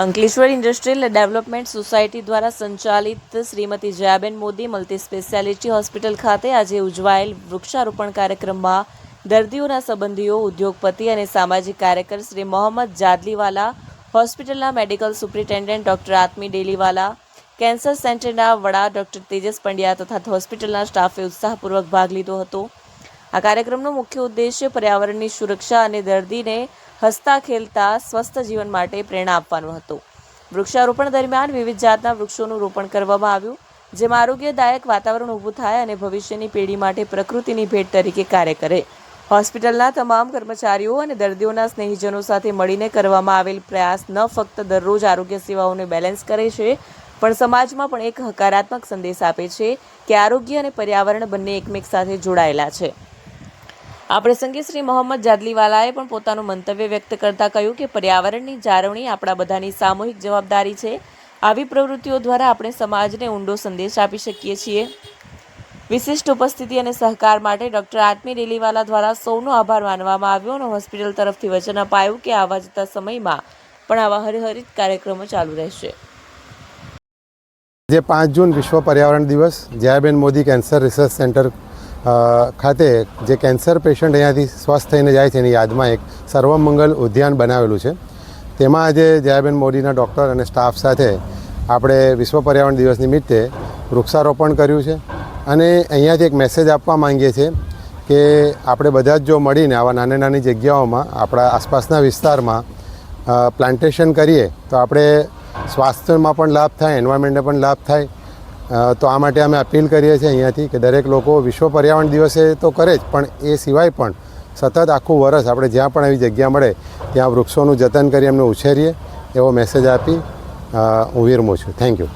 Ankleshwar industrial development society દ્વારા સંચાલિત Shrimati Jayaben Modi multi speciality hospital ખાતે આજે ઉજવાયેલ વૃક્ષારોપણ કાર્યક્રમમાં દર્દીઓના સંબંધીઓ, ઉદ્યોગપતિ અને સામાજિક કાર્યકર શ્રી મોહમ્મદ જાદલીવાલા, હોસ્પિટલના medical superintendent doctor Atmi Deliwala, cancer સેન્ટરના વડા ડોક્ટર તેજસ પંડ્યા તથા હોસ્પિટલના સ્ટાફે ઉત્સાહપૂર્વક ભાગ લીધો હતો. આ કાર્યક્રમનો મુખ્ય ઉદ્દેશ્ય પર્યાવરણની સુરક્ષા અને દર્દીને હસતા ખેલતા સ્વસ્થ જીવન માટે પ્રેરણા આપવાનું હતું. વૃક્ષારોપણ દરમિયાન વિવિધ જાતના વૃક્ષોનું રોપણ કરવામાં આવ્યું, જેમાં આરોગ્યદાયક વાતાવરણ ઊભું થાય અને ભવિષ્યની પેઢી માટે પ્રકૃતિની ભેટ તરીકે કાર્ય કરે. હોસ્પિટલના તમામ કર્મચારીઓ અને દર્દીઓના સ્નેહીજનો સાથે મળીને કરવામાં આવેલ પ્રયાસ ન ફક્ત દરરોજ આરોગ્ય સેવાઓને બેલેન્સ કરે છે, પણ સમાજમાં પણ એક હકારાત્મક સંદેશ આપે છે કે આરોગ્ય અને પર્યાવરણ બંને એકમેક સાથે જોડાયેલા છે. આ પ્રસંગે શ્રી મોહમ્મદ જાદલીવાલાએ પણ પોતાનું મંતવ્ય વ્યક્ત કરતા કહ્યું કે પર્યાવરણની જાળવણી આપણા બધાની સામૂહિક જવાબદારી છે. આવી પ્રવૃત્તિઓ દ્વારા આપણે સમાજને ઊંડો સંદેશ આપી શકીએ છીએ. વિશિષ્ટ ઉપસ્થિતિ અને સહકાર માટે ડૉક્ટર આત્મી રેલીવાલા દ્વારા સૌનો આભાર માનવામાં આવ્યો અને હોસ્પિટલ તરફથી વચન અપાયું કે આવા જતા સમયમાં પણ આવા હરિહરિત કાર્યક્રમો ચાલુ રહેશે. જે પાંચ જૂન વિશ્વ પર્યાવરણ દિવસ. Jayaben Modi cancer research centre ખાતે જે કેન્સર પેશન્ટ અહીંયાથી સ્વસ્થ થઈને જાય છે એની યાદમાં એક સર્વમંગલ ઉદ્યાન બનાવેલું છે. તેમાં આજે જયાબેન મોદીના ડૉક્ટર અને સ્ટાફ સાથે આપણે વિશ્વ પર્યાવરણ દિવસ નિમિત્તે વૃક્ષારોપણ કર્યું છે અને અહીંયાથી એક મેસેજ આપવા માંગીએ છીએ કે આપણે બધા જ જો મળીને આવા નાની નાની જગ્યાઓમાં આપણા આસપાસના વિસ્તારમાં પ્લાન્ટેશન કરીએ તો આપણે સ્વાસ્થ્યમાં પણ લાભ થાય, એન્વાયરમેન્ટને પણ લાભ થાય તો આ માટે અમે અપીલ કરીએ છીએ અહીંયાથી કે દરેક લોકો વિશ્વ પર્યાવરણ દિવસે તો કરે જ, પણ એ સિવાય પણ સતત આખું વરસ આપણે જ્યાં પણ આવી જગ્યા મળે, ત્યાં વૃક્ષોનું જતન કરી એમને ઉછેરીએ એવો મેસેજ આપી હું વિરમું છું. Thank you